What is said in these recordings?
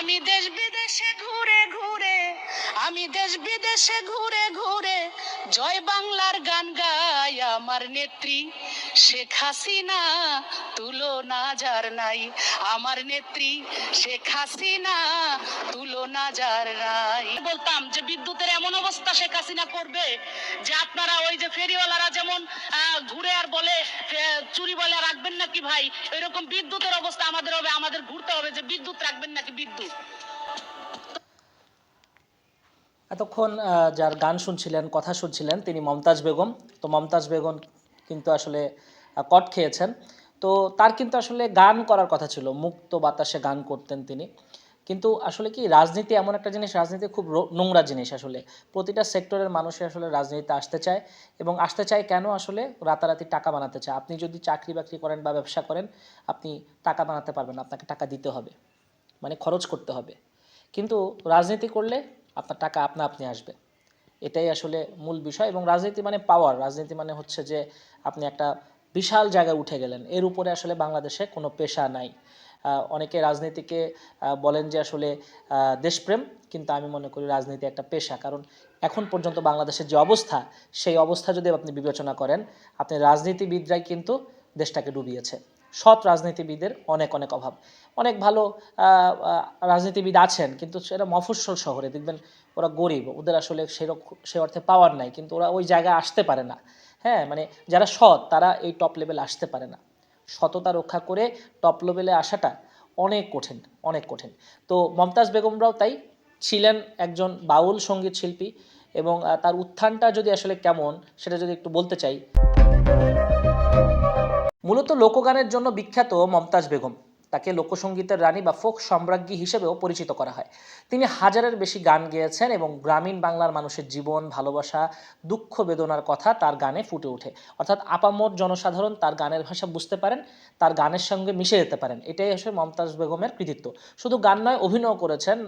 আমি দেশ বিদেশে ঘুরে ঘুরে, আমি দেশ বিদেশে ঘুরে ঘুরে, জয় বাংলার গান গাই আমার নেত্রী। শেখ হাসিনা তুলনা যার নাই, আমার নেত্রী শেখ হাসিনা তুলনা যার নাই। বলতাম যে বিদ্যুতের এমন অবস্থা শেখ হাসিনা করবে যে আপনারা ওই যে ফেরিওয়ালারা যেমন ঘুরে আর বলে চুরি বলে রাখবেন নাকি ভাই? এরকম বিদ্যুতের অবস্থা আমাদের হবে, আমাদের ঘুরতে হবে যে বিদ্যুৎ রাখবেন নাকি বিদ্যুৎ? এতক্ষণ যার গান শুনছিলেন, কথা শুনছিলেন তিনি মমতাজ বেগম। তো মমতাজ বেগম কিন্তু আসলে কট খেয়েছেন। তো তার কিন্তু আসলে গান করার কথা ছিল। মুক্ত বাতাসে গান করতেন তিনি। কিন্তু আসলে কি, রাজনীতি এমন একটা জিনিস, রাজনীতি খুব নোংরা জিনিস আসলে। প্রতিটা সেক্টরের মানুষই আসলে রাজনীতিতে আসতে চায় এবং আসতে চায় কেন আসলে? রাতারাতি টাকা বানাতে চায়। আপনি যদি চাকরি বাকরি করেন বা ব্যবসা করেন, আপনি টাকা বানাতে পারবেন, আপনাকে টাকা দিতে হবে। মানে খরচ করতে হবে। কিন্তু রাজনীতি করলে আপনার টাকা আপনা আপনি আসবে। এটাই আসলে মূল বিষয় এবং রাজনীতি মানে পাওয়ার রাজনীতি মানে হচ্ছে যে আপনি একটা বিশাল জায়গায় উঠে গেলেন। এর উপরে আসলে বাংলাদেশে কোনো পেশা নাই। অনেকে রাজনীতিকে বলেন যে আসলে দেশপ্রেম, কিন্তু আমি মনে করি রাজনীতি একটা পেশা। কারণ এখন পর্যন্ত বাংলাদেশের যে অবস্থা, সেই অবস্থা যদি আপনি বিবেচনা করেন, আপনি রাজনীতিবিদরাই কিন্তু দেশটাকে ডুবিয়েছে। সৎ রাজনীতিবিদের অনেক অনেক অভাব। অনেক ভালো রাজনীতিবিদ আছেন, কিন্তু সেটা মফস্বল শহরে, দেখবেন ওরা গরিব, ওদের আসলে সেরকম সে অর্থে পাওয়ার নাই, কিন্তু ওরা ওই জায়গায় আসতে পারে না। হ্যাঁ মানে যারা সৎ, তারা এই টপ লেভেলে আসতে পারে না। সততা রক্ষা করে টপ লেভেলে আসাটা অনেক কঠিন অনেক কঠিন। তো মমতাজ বেগমরাও তাই ছিলেন একজন বাউল সংগীত শিল্পী এবং তার উত্থানটা যদি আসলে কেমন, সেটা যদি একটু বলতে চাই। মূলত লোকগানের জন্য বিখ্যাত মমতাজ বেগম। তাকে লোকসঙ্গীতের রানী বা ফোক সম্রাজ্ঞী হিসেবেও পরিচিত করা হয়। তিনি হাজারের বেশি গান গেয়েছেন এবং গ্রামীণ বাংলার মানুষের জীবন, ভালোবাসা, দুঃখ, বেদনার কথা তার গানে ফুটে ওঠে। অর্থাৎ আপামর জনসাধারণ তার গানের ভাষা বুঝতে পারেন, তার গানের সঙ্গে মিশে যেতে পারেন। এটাই আসলে মমতাজ বেগমের কৃতিত্ব। শুধু গান নয় অভিনয় করেছেন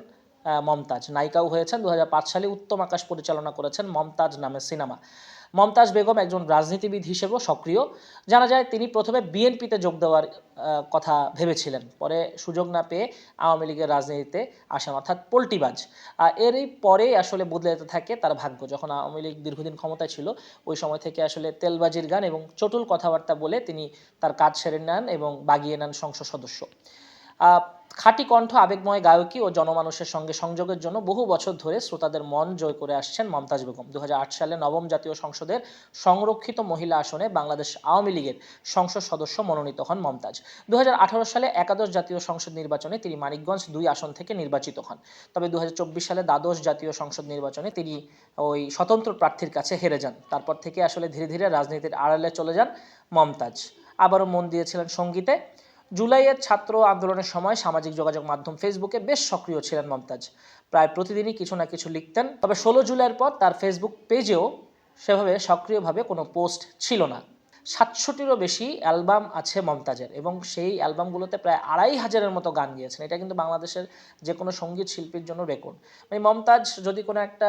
মমতাজ। নায়িকাও হয়েছেন। দু হাজার পাঁচ সালে উত্তম আকাশ পরিচালনা করেছেন মমতাজ নামের সিনেমা। মমতাজ বেগম একজন রাজনীতিবিদ হিসেবেও সক্রিয়। জানা যায়, তিনি প্রথমে বিএনপিতে যোগ দেওয়ার কথা ভেবেছিলেন। পরে সুযোগ না পেয়ে আওয়ামী লীগের রাজনীতিতে আসেন, অর্থাৎ পোল্টিবাজ। এরই পরে আসলে বদলে যেতে থাকে তার ভাগ্য। যখন আওয়ামী লীগ দীর্ঘদিন ক্ষমতায় ছিল, ওই সময় থেকে আসলে তেলবাজির গান এবং চটুল কথাবার্তা বলে তিনি তার কাজ সেরে নেন এবং বাগিয়ে নেন সংসদ সদস্য। খাঁটি কণ্ঠ, আবেগময় গায়কী ও জনমানুষের সঙ্গে সংযোগের জন্য বহু বছর ধরে শ্রোতাদের মন জয় করে আসছেন মমতাজ বেগম। দু হাজার আট সালে নবম জাতীয় সংসদের সংরক্ষিত মহিলা আসনে বাংলাদেশ আওয়ামী লীগের সংসদ সদস্য মনোনীত হন মমতাজ। দু হাজার আঠারো সালে একাদশ জাতীয় সংসদ নির্বাচনে তিনি মানিকগঞ্জ দুই আসন থেকে নির্বাচিত হন। তবে দু হাজার চব্বিশ সালে দ্বাদশ জাতীয় সংসদ নির্বাচনে তিনি ওই স্বতন্ত্র প্রার্থীর কাছে হেরে যান। তারপর থেকে আসলে ধীরে ধীরে রাজনীতির আড়ালে চলে যান মমতাজ। আবারও মন দিয়েছিলেন সঙ্গীতে। জুলাইয়ের ছাত্র আন্দোলনের সময় সামাজিক যোগাযোগ মাধ্যম ফেসবুকে বেশ সক্রিয় ছিলেন মমতাজ। প্রায় প্রতিদিনই কিছু না কিছু লিখতেন, তবে ষোলো জুলাইয়ের পর তার ফেসবুক পেজেও সেভাবে সক্রিয়ভাবে কোনো পোস্ট ছিল না। সাতশোটিরও বেশি অ্যালবাম আছে মমতাজের এবং সেই অ্যালবামগুলোতে প্রায় আড়াই হাজারের মতো গান গিয়েছেন। এটা কিন্তু বাংলাদেশের যে কোনো সংগীত শিল্পীর জন্য রেকর্ড। মানে মমতাজ যদি কোনো একটা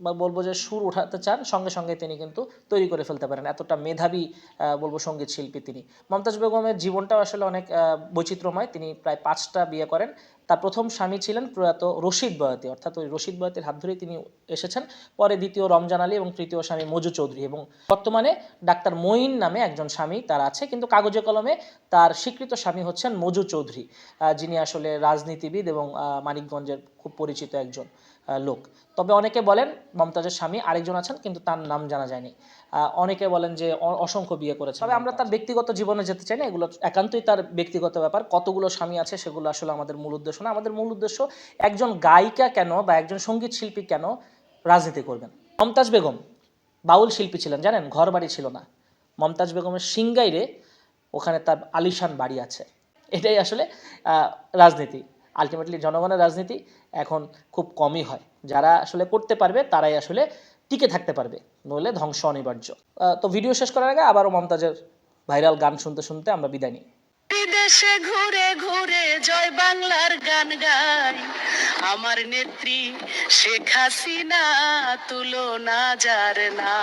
বা বলব যে সুর উঠাতে চান, সঙ্গে সঙ্গে তিনি কিন্তু তৈরি করে ফেলতে পারেন। এতটা মেধাবী বলব সংগীত শিল্পী তিনি। মমতাজ বেগমের জীবনটাও আসলে অনেক বৈচিত্র্যময়। তিনি প্রায় পাঁচটা বিয়ে করেন। তার প্রথম স্বামী ছিলেন প্রয়াত রশিদ বয়াতি। অর্থাৎ ওই রশিদ বয়াতির হাত ধরেই তিনি এসেছেন। পরে দ্বিতীয় রমজান আলী এবং তৃতীয় স্বামী মজু চৌধুরী এবং বর্তমানে ডাক্তার মঈন নামে একজন স্বামী তার আছে। কিন্তু কাগজে কলমে তার স্বীকৃত স্বামী হচ্ছেন মজু চৌধুরী যিনি আসলে রাজনীতিবিদ এবং মানিকগঞ্জের খুব পরিচিত একজন লোক। তবে অনেকে বলেন, মমতাজের স্বামী আরেকজন আছেন, কিন্তু তার নাম জানা যায়নি। অনেকে বলেন যে অসংখ্য বিয়ে করেছে তবে আমরা তার ব্যক্তিগত জীবনে যেতে চাই না এগুলো একান্তই তার ব্যক্তিগত ব্যাপার। কতগুলো স্বামী আছে সেগুলো আসলে আমাদের মূল উদ্দেশ্য না। আমাদের মূল উদ্দেশ্য একজন গায়িকা কেন বা একজন সংগীত শিল্পী কেন রাজনীতি করবেন? মমতাজ বেগম বাউল শিল্পী ছিলেন জানেন? ঘর বাড়ি ছিল না। মমতাজ বেগমের সিংগাইরে ওখানে তার আলিশান বাড়ি আছে। এটাই আসলে রাজনীতি। আলটিমেটলি জনগণের রাজনীতি এখন খুব কমই হয়। যারা আসলে করতে পারবে তারাই আসলে টিকে থাকতে পারবে, নইলে ধ্বংস অনিবার্য। তো ভিডিও শেষ করার আগে আবারও মমতাজের ভাইরাল গান শুনতে শুনতে আমরা বিদায় নিই। বিদেশে ঘুরে ঘুরে জয় বাংলার গান গাই। আমার নেত্রী শেখ হাসিনা, তুলনা যার না